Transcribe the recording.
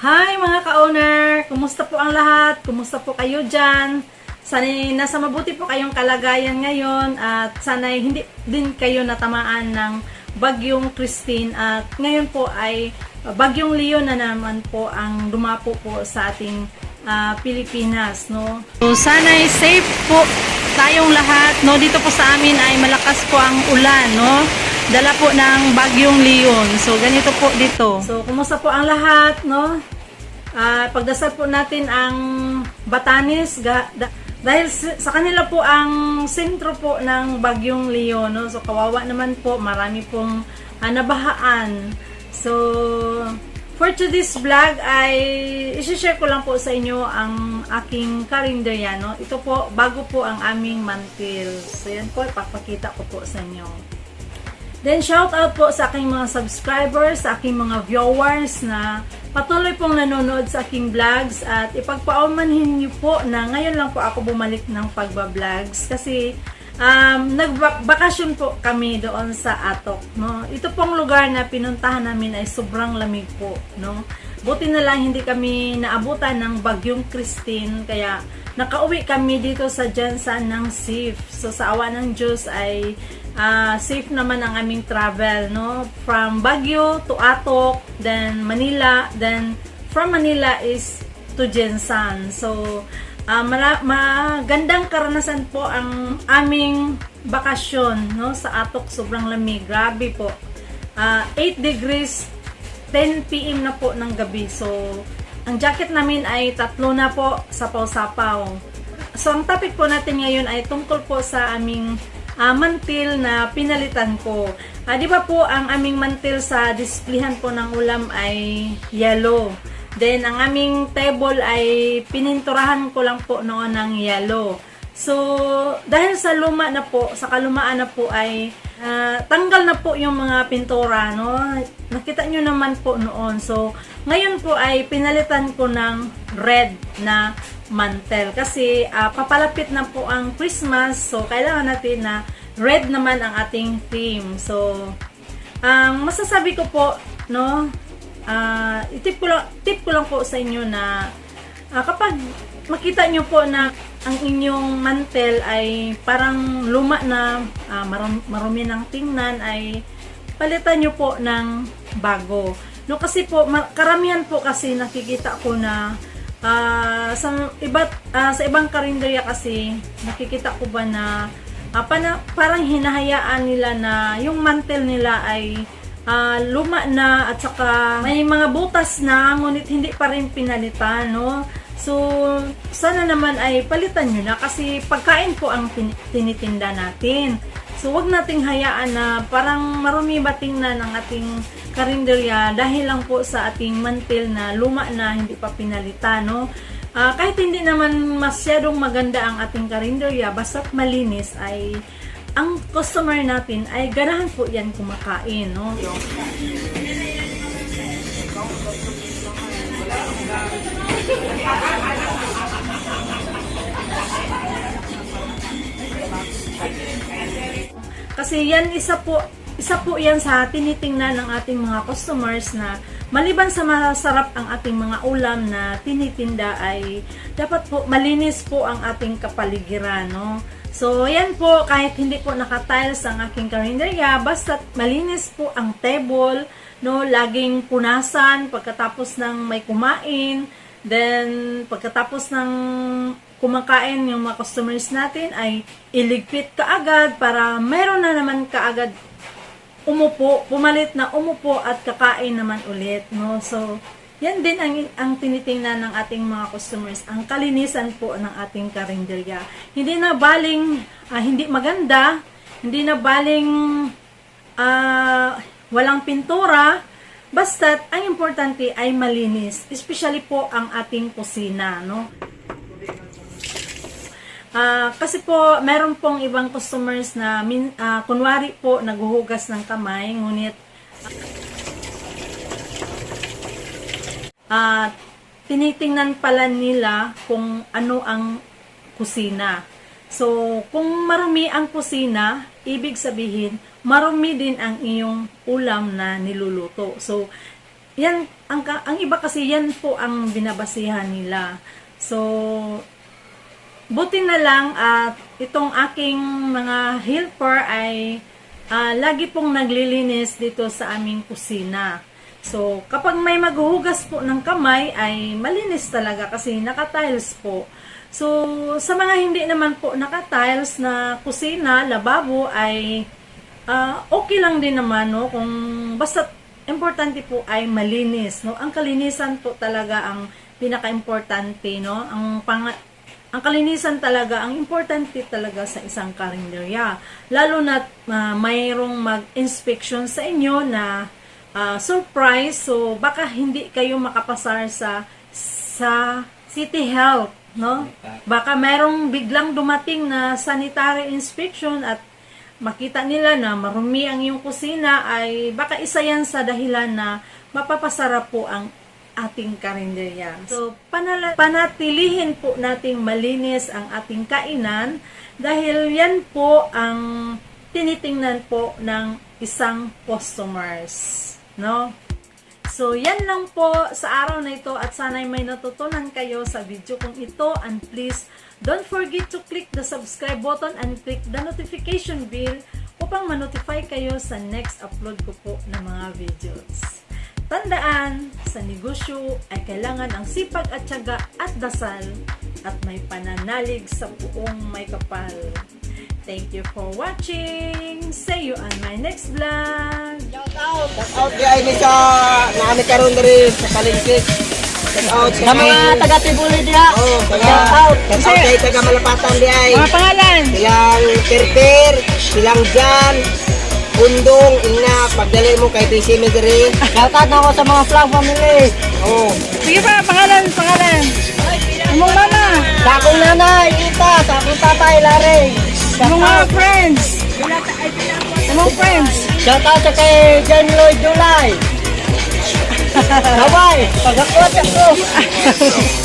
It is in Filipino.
Hi mga ka-owner! Kumusta po ang lahat? Kumusta po kayo dyan? Sana'y nasa mabuti po kayong kalagayan ngayon at sana'y hindi din kayo natamaan ng bagyong Christine at ngayon po ay bagyong Leo na naman po ang dumapo po sa ating ah, Pilipinas, no? So sana'y safe po tayong lahat, no? Dito po sa amin ay malakas po ang ulan, no? Dala po ng bagyong Leon. So ganito po dito. So kumusta po ang lahat, no? Ah, pagdasal po natin ang Batanes ga, da- dahil sa kanila po ang sentro po ng Bagyong Leo no so kawawa naman po marami pong ah, nabahaan so for today's vlog ay i-share ko lang po sa inyo ang aking karinderya no ito po bago po ang aming mantil so yan po ipapakita ko po sa inyo Then, shout out po sa aking mga subscribers, sa aking mga viewers na patuloy pong nanonood sa aking vlogs at ipagpaumanhin niyo po na ngayon lang po ako bumalik ng pagba-vlogs kasi um, nagbakasyon po kami doon sa Atok. No? Ito pong lugar na pinuntahan namin ay sobrang lamig po. No? Buti na lang hindi kami naabutan ng bagyong Christine kaya nakauwi kami dito sa Jansan ng safe. So sa awa ng Diyos ay ah, safe naman ang aming travel, no? From Baguio to Atok, then Manila, then from Manila is to Jensan. So mara- magandang karanasan po ang aming bakasyon, no? Sa Atok sobrang lamig, grabe po. Ah, 8 degrees 10 p.m. na po ng gabi. So, ang jacket namin ay tatlo na po, sapaw-sapaw. So, ang topic po natin ngayon ay tungkol po sa aming ah, mantil na pinalitan ko. Ah, di ba po, ang aming mantil sa displayhan po ng ulam ay yellow. Then, ang aming table ay pininturahan ko lang po noon ng yellow. So, dahil sa luma na po, sa kalumaan na po ay ah, tanggal na po yung mga pintura, no? Nakita nyo naman po noon. So, ngayon po ay pinalitan ko ng red na mantel. Kasi ah, papalapit na po ang Christmas. So, kailangan natin na red naman ang ating theme. So, ang masasabi ko po, no, ah, itip ko lang, tip ko lang po sa inyo na ah, kapag makita nyo po na ang inyong mantel ay parang luma na ah, marum- marumi ng tingnan ay palitan nyo po ng bago. No kasi po karamihan po kasi nakikita ko na ah, sa iba't ah, sa ibang karinderya kasi nakikita ko ba na ah, pana- parang hinahayaan nila na yung mantel nila ay ah, luma na at saka may mga butas na ngunit hindi pa rin pinalitan no So, sana naman ay palitan nyo na kasi pagkain po ang tin- tinitinda natin. So, wag nating hayaan na parang marumi ba tingnan ang ating karinderya dahil lang po sa ating mantil na luma na hindi pa pinalitan, no? Ah, kahit hindi naman masyadong maganda ang ating karinderya, basta malinis ay ang customer natin ay ganahan po yan kumakain, no? Kasi yan isa po isa po yan sa tinitingnan ng ating mga customers na maliban sa masarap ang ating mga ulam na tinitinda ay dapat po malinis po ang ating kapaligiran, no? So, yan po, kahit hindi po naka-tiles ang aking karinderya, basta malinis po ang table, no? Laging punasan pagkatapos ng may kumain, then pagkatapos ng kumakain yung mga customers natin ay iligpit kaagad para meron na naman kaagad umupo, pumalit na umupo at kakain naman ulit, no? So, yan din ang, ang tinitingnan ng ating mga customers, ang kalinisan po ng ating karinderya. Hindi na baling ah, hindi maganda, hindi na baling ah, walang pintura, basta't ang importante ay malinis, especially po ang ating kusina, no? Ah, kasi po, meron pong ibang customers na min, ah, kunwari po naghuhugas ng kamay, ngunit ah, tinitingnan pala nila kung ano ang kusina. So, kung marumi ang kusina, ibig sabihin, marumi din ang iyong ulam na niluluto. So, yan, ang, ang iba kasi yan po ang binabasihan nila. So, buti na lang at itong aking mga helper ay ah, lagi pong naglilinis dito sa aming kusina. So, kapag may maghuhugas po ng kamay ay malinis talaga kasi naka-tiles po. So, sa mga hindi naman po naka-tiles na kusina, lababo ay ah, okay lang din naman no kung basta importante po ay malinis no. Ang kalinisan po talaga ang pinaka-importante no. Ang pang ang kalinisan talaga, ang importante talaga sa isang karinderya. Lalo na uh, mayroong mag-inspection sa inyo na ah, surprise, so baka hindi kayo makapasar sa sa City Health, no? Baka mayroong biglang dumating na sanitary inspection at makita nila na marumi ang iyong kusina ay baka isa yan sa dahilan na mapapasara po ang ating karinderya. So, panala- panatilihin po nating malinis ang ating kainan dahil yan po ang tinitingnan po ng isang customers. No? So, yan lang po sa araw na ito at sana'y may natutunan kayo sa video kong ito and please don't forget to click the subscribe button and click the notification bell upang ma-notify kayo sa next upload ko po ng mga videos. Tandaan, sa negosyo ay kailangan ang sipag at tiyaga at dasal at may pananalig sa buong may kapal. Thank you for watching. See you on my next vlog. Shout out di ay ni sa naami karon diri sa Kalingkik. Shout out Sa mga taga Tibuli diha. Taga Shout out. Shout out kay taga Malapatan di ay. Mga pangalan. Silang Perper, silang Jan, Undong, Ina, pagdali mo kay PC mi diri. Shout out ako sa mga vlog family. Oh, Sige pa, pangalan, pangalan. Imong mama. Sa akong nanay, Ita. Sa akong tatay, Larry. Mga friends. Imong friends. Shout out sa kay John Lloyd July. Bye-bye. Pag-akwat ako.